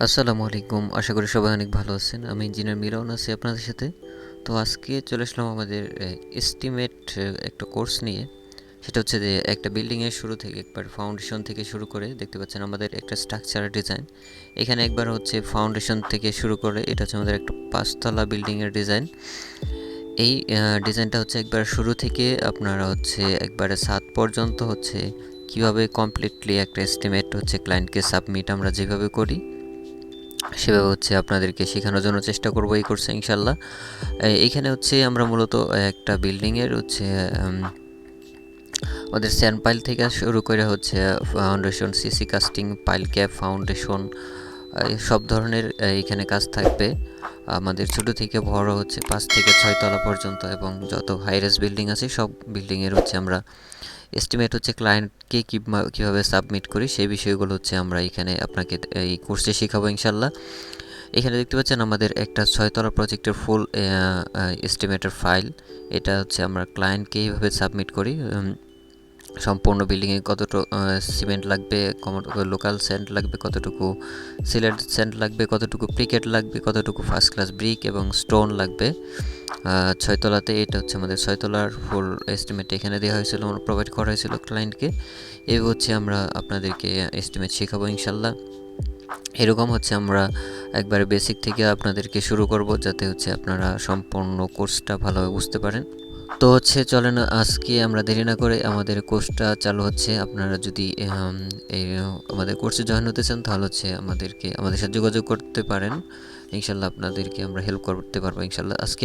আসসালামু আলাইকুম। আশা করি সবাই অনেক ভালো আছেন। আমি ইঞ্জিনিয়ার মিরাউন আছি আপনাদের সাথে। তো আজকে চলে আসলাম আমাদের এস্টিমেট একটা কোর্স নিয়ে। সেটা হচ্ছে যে একটা বিল্ডিংয়ের শুরু থেকে, একবার ফাউন্ডেশন থেকে শুরু করে, দেখতে পাচ্ছেন আমাদের একটা স্ট্রাকচার ডিজাইন এখানে একবার হচ্ছে ফাউন্ডেশন থেকে শুরু করে, এটা হচ্ছে আমাদের একটা পাঁচতলা বিল্ডিংয়ের ডিজাইন এই ডিজাইনটা হচ্ছে একবার শুরু থেকে আপনারা হচ্ছে একবারে সাত পর্যন্ত হচ্ছে কীভাবে কমপ্লিটলি একটা এস্টিমেট হচ্ছে ক্লায়েন্টকে সাবমিট আমরা যেভাবে করি। সেভাবে হচ্ছে আপনাদেরকে শেখানোর জন্য চেষ্টা করব এই কোর্সে ইনশাল্লাহ এইখানে হচ্ছে আমরা মূলত একটা বিল্ডিংয়ের হচ্ছে আমাদের স্যান্ড পাইল থেকে শুরু করে হচ্ছে foundation CC casting pile cap foundation সব ধরনের এখানে কাজ থাকবে। আমাদের ছোট থেকে বড় হচ্ছে পাঁচ থেকে ছয় তলা পর্যন্ত এবং যত হাইরেস বিল্ডিং আছে সব বিল্ডিংয়ের হচ্ছে আমরা এস্টিমেট হচ্ছে ক্লায়েন্টকে কীভাবে সাবমিট করি, সেই বিষয়গুলো হচ্ছে আমরা এখানে আপনাকে এই কোর্সে শেখাবো ইনশাল্লাহ এখানে দেখতে পাচ্ছেন আমাদের একটা ছয়তলা প্রজেক্টের ফুল এস্টিমেটের ফাইল এটা হচ্ছে আমরা ক্লায়েন্টকে এইভাবে সাবমিট করি সম্পূর্ণ বিল্ডিংয়ে কতটুকু সিমেন্ট লাগবে লোকাল স্যান্ড লাগবে, কতটুকু সিলেট স্যান্ড লাগবে, কতটুকু প্রিকেট লাগবে, কতটুকু ফার্স্ট ক্লাস ব্রিক এবং স্টোন লাগবে। ছয়তলাতে, এটা হচ্ছে আমাদের ছয়তলার ফুল এস্টিমেট এখানে দেওয়া হয়েছিল, আমরা প্রোভাইড করা হয়েছিল ক্লায়েন্টকে এই হচ্ছে আমরা আপনাদেরকে এস্টিমেট শেখাবো ইনশাল্লাহ এরকম হচ্ছে আমরা একবারে বেসিক থেকে আপনাদেরকে শুরু করব, যাতে হচ্ছে আপনারা সম্পূর্ণ কোর্সটা ভালোভাবে বুঝতে পারেন। তো হচ্ছে চলেন, আজকে আমরা দেরি না করে আমাদের কোর্সটা চালু হচ্ছে। আপনারা যদি এই, আমাদের কোর্সে জয়েন হতে চান, তাহলে হচ্ছে আমাদেরকে, আমাদের সাথে যোগাযোগ করতে পারেন। ইনশাল্লাহ আপনাদেরকে আমরা হেল্প করতে পারব ইনশাল্লাহ আজকে